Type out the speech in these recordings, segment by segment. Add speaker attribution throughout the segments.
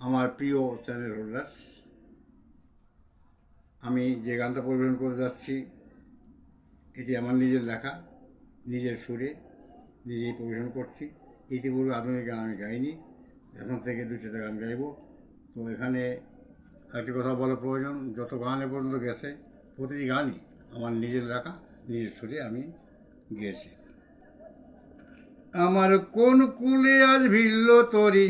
Speaker 1: আমার প্রিয় channel holder আমি যে গানটা পরিবেশন করে যাচ্ছি, এটি আমার নিজের লেখা, নিজের সুরে নিজেই পরিবেশন করছি। ইতিপূর্বে আধুনিক গান আমি গাইনি, এখন থেকে দু চারটা গান গাইব। তো এখানে একটি কথা বলা প্রয়োজন, যত গান এ পর্যন্ত গেছে, প্রতিটি গানই আমার নিজের লেখা, নিজের সুরে আমি গেয়েছি। আমার কোন কুলে আজ ভিড়ল তরি?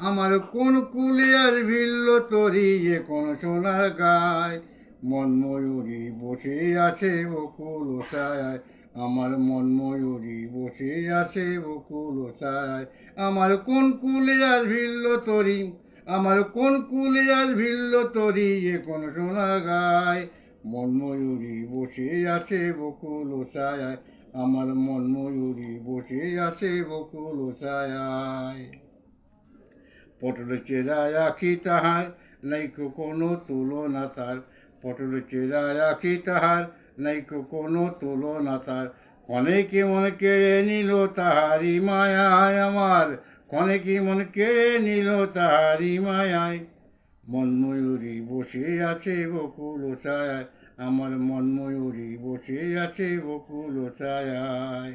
Speaker 1: আমার কোন কুলে আজ ভিড়ল তরি? যে কোন সোনার গায় মন ময়ূরী বসে আছে বকুল ছায় আমার মন ময়ূরী বসে আছে বকুল ছায় আমার কোন কুলে আজ ভিড়ল তরি? আমার কোন কুলে আজ ভিড়ল তরি? যে কোন সোনার গায় মন ময়ূরী বসে আছে বকুল ছায় আমার মন ময়ূরী বসে আছে বকুল ছায় পটল চেরায় আখি তাহার নাইকো কোনো তুলনা তার। পটল চেরায় আখি তাহার নাইকো কোনো তুলনা তার। ক্ষণেকে মন কেড়ে নিল তাহারি মায়ায় আমার। ক্ষণেকে মন কেড়ে নিল তাহারি মায়ায়। মন ময়ূরী বসে আছে বকুল ছায় আমার মন ময়ূরী বসে আছে বকুল ছায়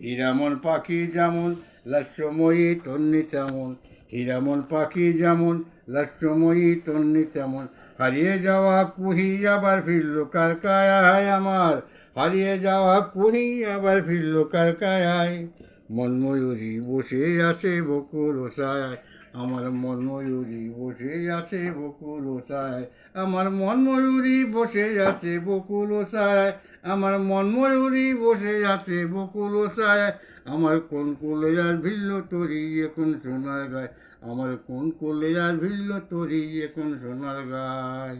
Speaker 1: হীরামন পাখি যেমন লাস্যময়ী, তন্নি তেমন। হীরামন পাখি যেমন লাস্যময়ী, তন্নি তেমন। হারিয়ে যাওয়া কুহি আবার ফিরল কারকায় আমার। হারিয়ে যাওয়া কুহি আবার ফিরল কারকায় মন ময়ূরী বসে আছে বকুল ছায় আমার মন ময়ূরী বসে আছে বকুল ওসায় আমার মন ময়ূরী বসে আছে বকুল ওসায় আমার মন ময়ূরী বসে আছে বকুল ওসায় আমার কোন কোলে আর ভিল্ল তরি এখন সোনার গায়। আমার কোন কোলে আর ভিল্ল তরি এখন সোনার গায়।